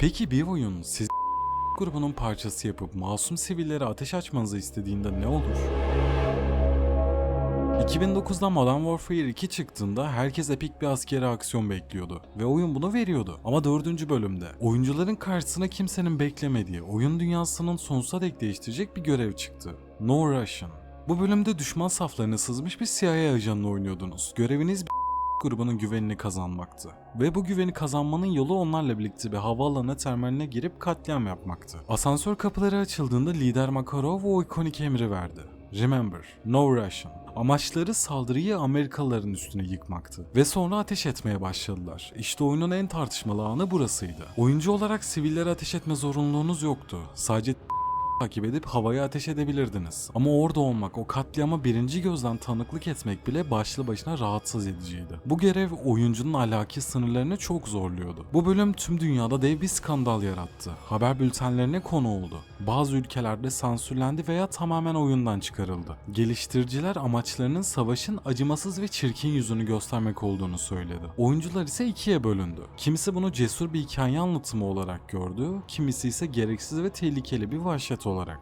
Peki bir oyun siz grubunun parçası yapıp masum sivillere ateş açmanızı istediğinde ne olur? 2009'da Modern Warfare 2 çıktığında herkes epik bir askeri aksiyon bekliyordu ve oyun bunu veriyordu. Ama 4. bölümde oyuncuların karşısına kimsenin beklemediği, oyun dünyasının sonsuza dek değiştirecek bir görev çıktı. No Russian. Bu bölümde düşman saflarına sızmış bir CIA ajanını oynuyordunuz. Göreviniz bir grubunun güvenini kazanmaktı. Ve bu güveni kazanmanın yolu onlarla birlikte bir havaalanı terminaline girip katliam yapmaktı. Asansör kapıları açıldığında lider Makarov o ikonik emri verdi. Remember, no Russian. Amaçları saldırıyı Amerikalıların üstüne yıkmaktı. Ve sonra ateş etmeye başladılar. İşte oyunun en tartışmalı anı burasıydı. Oyuncu olarak sivillere ateş etme zorunluluğunuz yoktu. Sadece takip edip havaya ateş edebilirdiniz. Ama orada olmak, o katliama birinci gözden tanıklık etmek bile başlı başına rahatsız ediciydi. Bu görev oyuncunun ahlaki sınırlarını çok zorluyordu. Bu bölüm tüm dünyada dev bir skandal yarattı. Haber bültenlerine konu oldu. Bazı ülkelerde sansürlendi veya tamamen oyundan çıkarıldı. Geliştiriciler amaçlarının savaşın acımasız ve çirkin yüzünü göstermek olduğunu söyledi. Oyuncular ise ikiye bölündü. Kimisi bunu cesur bir hikaye anlatımı olarak gördü, kimisi ise gereksiz ve tehlikeli bir vahşet olarak.